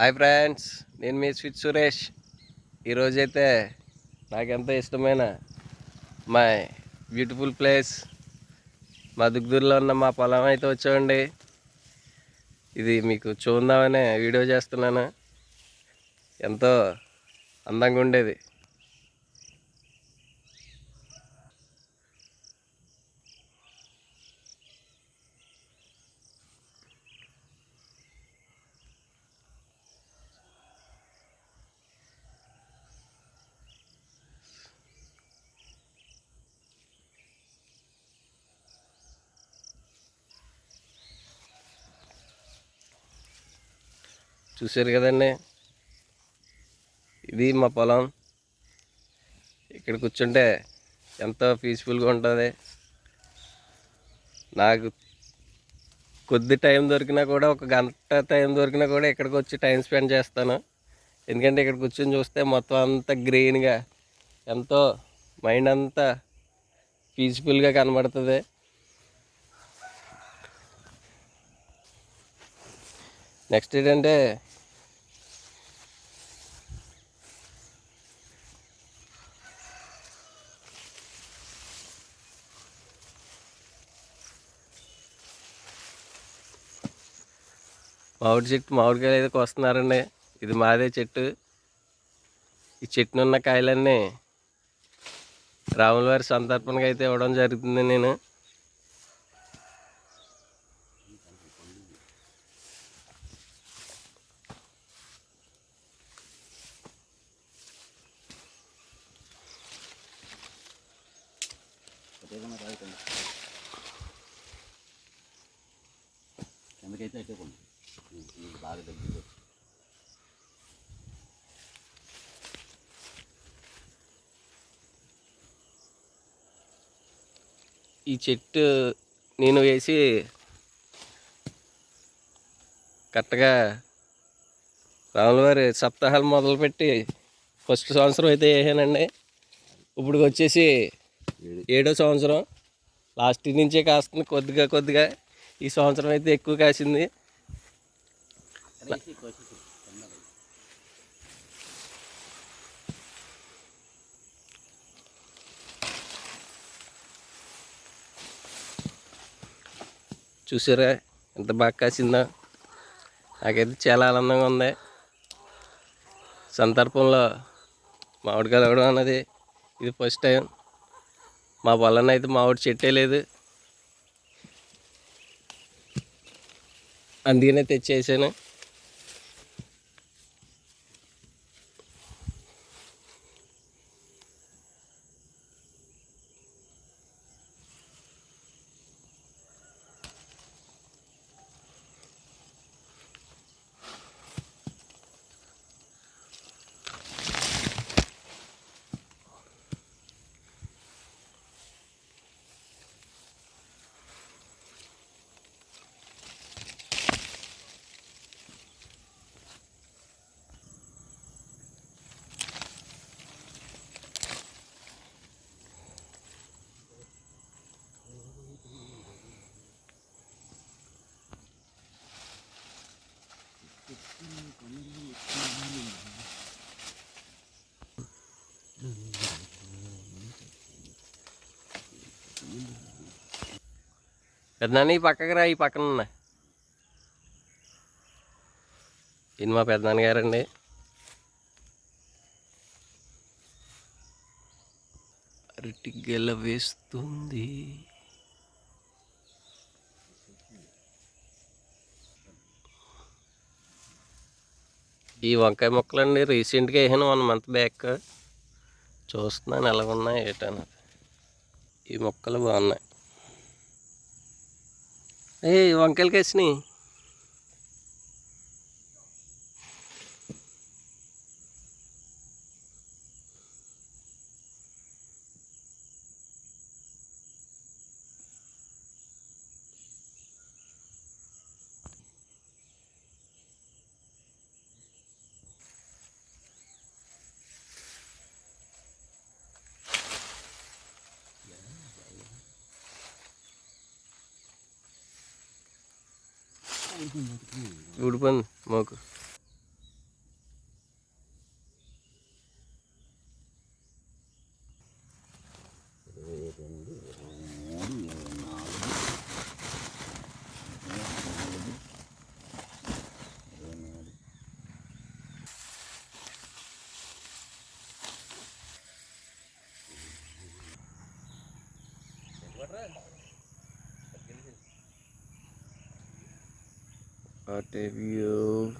Hi friends నేను మీ switch Suresh. ఈరోజైతే నాకెంతో ఇష్టమైన మా బ్యూటిఫుల్ ప్లేస్ మా దుగ్దూరులో ఉన్న మా పొలం అయితే వచ్చామండి ఇది మీకు చూద్దామనే వీడియో చేస్తున్నాను. ఎంతో అందంగా ఉండేది. చూసారు కదండి. ఇది మా పొలం. ఇక్కడ కూర్చుంటే ఎంతో పీస్ఫుల్గా ఉంటుంది. నాకు కొద్ది టైం దొరికినా కూడా ఒక గంట టైం దొరికినా కూడా ఇక్కడికి వచ్చి టైం స్పెండ్ చేస్తాను. ఎందుకంటే ఇక్కడ కూర్చొని చూస్తే మొత్తం అంతా గ్రీన్గా ఎంతో మైండ్ అంతా పీస్ఫుల్గా కనబడుతుంది. నెక్స్ట్ ఏంటంటే మామిడి చెట్టు మామిడికాయలు అయితే కోస్తున్నారండి. ఇది మాదే చెట్టు. ఈ చెట్టును ఉన్న కాయలన్నీ రాముల వారి సంతర్పణగా అయితే ఇవ్వడం జరుగుతుంది నేను. కిందకైతే అయితే బాగా దగ్గర ఈ చెట్టు నేను వేసి కరెక్ట్గా రాములవారి సప్తాహాలు మొదలుపెట్టి ఫస్ట్ సంవత్సరం అయితే వేసానండి. ఇప్పుడు వచ్చేసి ఏడో సంవత్సరం. లాస్ట్ నుంచే కాస్తుంది కొద్దిగా కొద్దిగా. ఈ సంవత్సరం అయితే ఎక్కువ కాసింది. చూసారా ఎంత బాగా కాసిందో. నాకైతే చాలా ఆనందంగా ఉంది. సందర్భంలో మామిడికాయలు అవ్వడం అన్నది ఇది ఫస్ట్ టైం మా పొలాన్ని అయితే మామిడి చెట్టే లేదు. అందుకనే తెచ్చేసాను. పెద్దనాన్న ఈ పక్కకి రా ఈ పక్కన ఉన్నా. ఇది మా పెద్దనాన్న గారండి అరటి గెల వేస్తుంది. ఈ వంకాయ మొక్కలండి రీసెంట్గా వేసాను వన్ మంత్ బ్యాక్. చూస్తున్నాను ఎలా ఉన్నాయి ఏటన్నది ఈ మొక్కలు బాగున్నాయి. ఏ వంకాయలకి వేసినాయి. ఊడిపోయింది మాకు Birthday you.